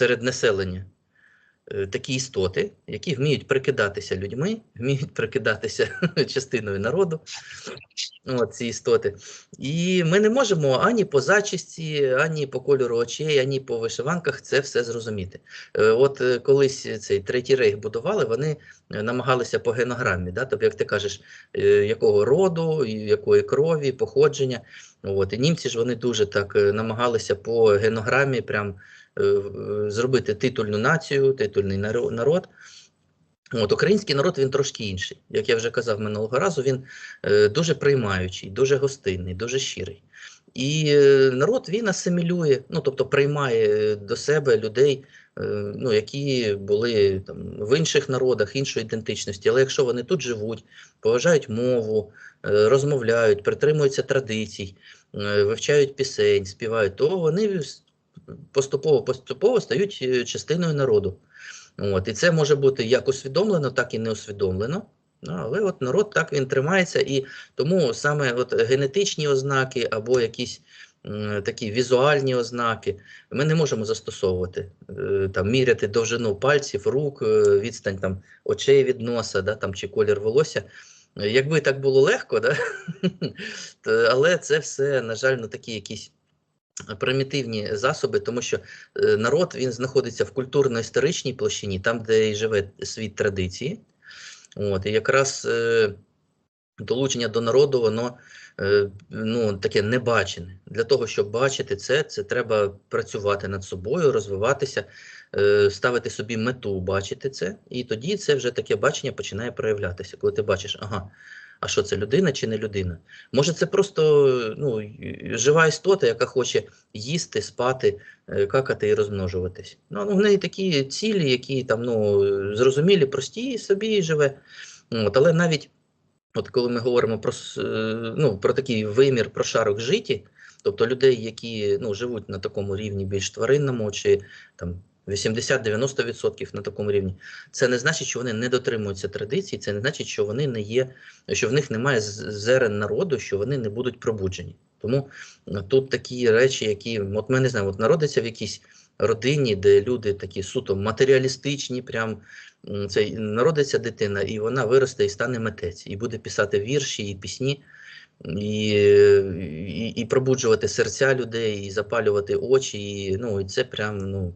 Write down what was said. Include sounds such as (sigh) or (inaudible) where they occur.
серед населення е, такі істоти, які вміють прикидатися людьми, вміють прикидатися (laughs) частиною народу. От ці істоти. І ми не можемо ані по зачісті, ані по кольору очей, ані по вишиванках це все зрозуміти. Е, От е, колись цей третій рейх будували, вони намагалися по генограмі, да? тобто, як ти кажеш, якого роду, якої крові, походження. От. І німці ж вони дуже так намагалися по генограмі прям зробити титульну націю, титульний народ. От, український народ він трошки інший. Як я вже казав минулого разу, він е, дуже приймаючий, дуже гостинний, дуже щирий. І е, народ він асимілює, ну тобто приймає до себе людей, е, ну, які були там, в інших народах, іншої ідентичності. Але якщо вони тут живуть, поважають мову, е, розмовляють, притримуються традицій, е, вивчають пісень, співають, то вони поступово поступово стають е, частиною народу. От, і це може бути як усвідомлено, так і неусвідомлено. Ну, але от народ так він тримається, і тому саме от генетичні ознаки або якісь м, такі візуальні ознаки ми не можемо застосовувати, е, там, міряти довжину пальців, рук, е, відстань там, очей від носа, да, там, чи колір волосся. Е, Якби так було легко, да? (laughs) але це все, на жаль, ну, такі якісь примітивні засоби, тому що е, народ він знаходиться в культурно-історичній площині, там, де і живе світ традиції. От, і якраз е, долучення до народу, воно е, ну, таке небачене. Для того, щоб бачити це, це треба працювати над собою, розвиватися, е, ставити собі мету бачити це, і тоді це вже таке бачення починає проявлятися, коли ти бачиш, ага. А що це людина чи не людина? Може, це просто ну, жива істота, яка хоче їсти, спати, е, какати і розмножуватись. Ну, ну, в неї такі цілі, які там ну, зрозумілі, прості, і собі живе. От, але навіть от коли ми говоримо про, е, ну, про такий вимір, про шарок житті, тобто людей, які ну, живуть на такому рівні більш тваринному, чи там 80-90% на такому рівні, це не значить, що вони не дотримуються традицій, це не значить, що вони не є, що в них немає зерен народу, що вони не будуть пробуджені. Тому е, тут такі речі, які от ми не знаємо, от народиться в якійсь родині, де люди такі суто матеріалістичні, прям це народиться дитина, і вона виросте і стане митець, і буде писати вірші і пісні, і, і, і пробуджувати серця людей, і запалювати очі. І, ну, і це прям ну,